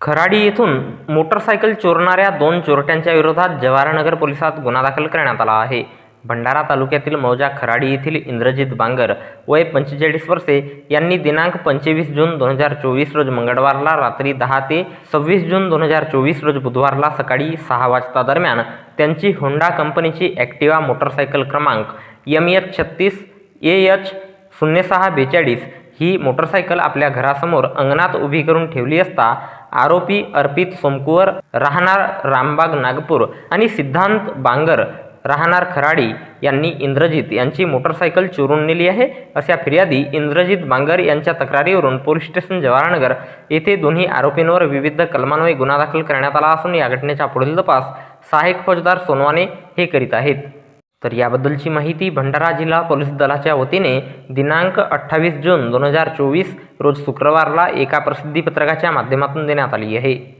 खराडी येथून मोटरसायकल चोरणाऱ्या दोन चोरट्यांच्या विरोधात जवाहरनगर पोलिसात गुन्हा दाखल करण्यात आला आहे. भंडारा तालुक्यातील मौजा खराडी येथील इंद्रजित बांगर वय पंचेचाळीस वर्षे यांनी दिनांक पंचवीस जून दोन हजार चोवीस रोज मंगळवारला रात्री दहा ते सव्वीस जून दोन हजार चोवीस रोज बुधवारला सकाळी सहा वाजता दरम्यान त्यांची होंडा कंपनीची ॲक्टिवा मोटरसायकल क्रमांक एम एच छत्तीस ए एच शून्य सहा बेचाळीस ही मोटरसायकल आपल्या घरासमोर अंगणात उभी करून ठेवली असता आरोपी अर्पित सोमकुवर राहणार रामबाग नागपूर आणि सिद्धांत बांगर राहणार खराडी यांनी इंद्रजित यांची मोटरसायकल चोरून नेली आहे. अशा फिर्यादी इंद्रजित बांगर यांच्या तक्रारीवरून पोलीस स्टेशन जवाहरनगर येथे दोन्ही आरोपींवर विविध कलमान्वये गुन्हा दाखल करण्यात आला असून या घटनेचा पुढील तपास सहाय्यक फौजदार सोनवाने हे करीत आहेत. तर याबद्दलची माहिती भंडारा जिल्हा पोलीस दलाच्या वतीने दिनांक अठ्ठावीस जून दोन हजार चोवीस रोज शुक्रवारला एका प्रसिद्धीपत्रकाच्या माध्यमातून देण्यात आली आहे.